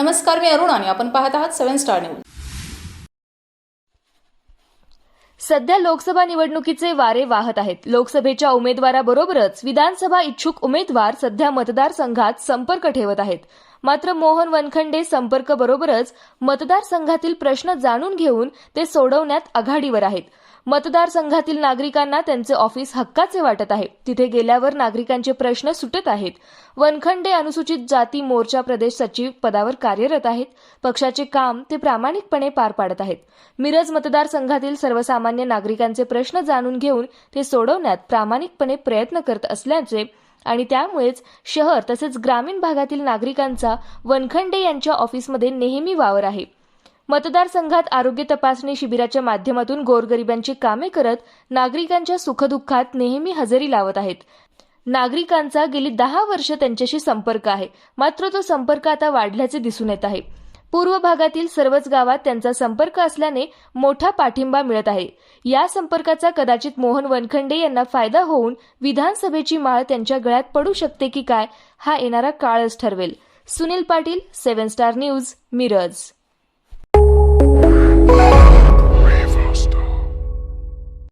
नमस्कार मी अरुण आणि आपण पाहत आहात सेव्हन स्टार न्यूज. सध्या लोकसभा निवडणुकीचे वारे वाहत आहेत. लोकसभेच्या उमेदवाराबरोबरच विधानसभा इच्छुक उमेदवार सध्या मतदारसंघात संपर्क ठेवत आहेत. मात्र मोहन वनखंडे संपर्क बरोबरच मतदारसंघातील प्रश्न जाणून घेऊन ते सोडवण्यात आघाडीवर आहेत. मतदारसंघातील नागरिकांना त्यांचे ऑफिस हक्काचे वाटत आहे. तिथे गेल्यावर नागरिकांचे प्रश्न सुटत आहेत. वनखंडे अनुसूचित जाती मोर्चा प्रदेश सचिव पदावर कार्यरत आहेत. पक्षाचे काम ते प्रामाणिकपणे पार पाडत आहेत. मिरज मतदारसंघातील सर्वसामान्य नागरिकांचे प्रश्न जाणून घेऊन ते सोडवण्यात प्रामाणिकपणे प्रयत्न करत असल्याचे आणि त्यामुळेच शहर तसेच ग्रामीण भागातील नागरिकांचा वनखंडे यांच्या ऑफिसमध्ये नेहमी वावर आहे. मतदारसंघात आरोग्य तपासणी शिबिराच्या माध्यमातून गोरगरिबांची कामे करत नागरिकांच्या सुखदुःखात नेहमी हजेरी लावत आहेत. नागरिकांचा गेली दहा वर्ष त्यांच्याशी संपर्क आहे. मात्र तो संपर्क आता वाढल्याचे दिसून येत आहे. पूर्व भागातील सर्वच गावात त्यांचा संपर्क असल्याने मोठा पाठिंबा मिळत आहे. या संपर्काचा कदाचित मोहन वनखंडे यांना फायदा होऊन विधानसभेची माळ त्यांच्या गळ्यात पडू शकते की काय हा येणारा काळच ठरवेल. Sunil Patil seven star news Miraj.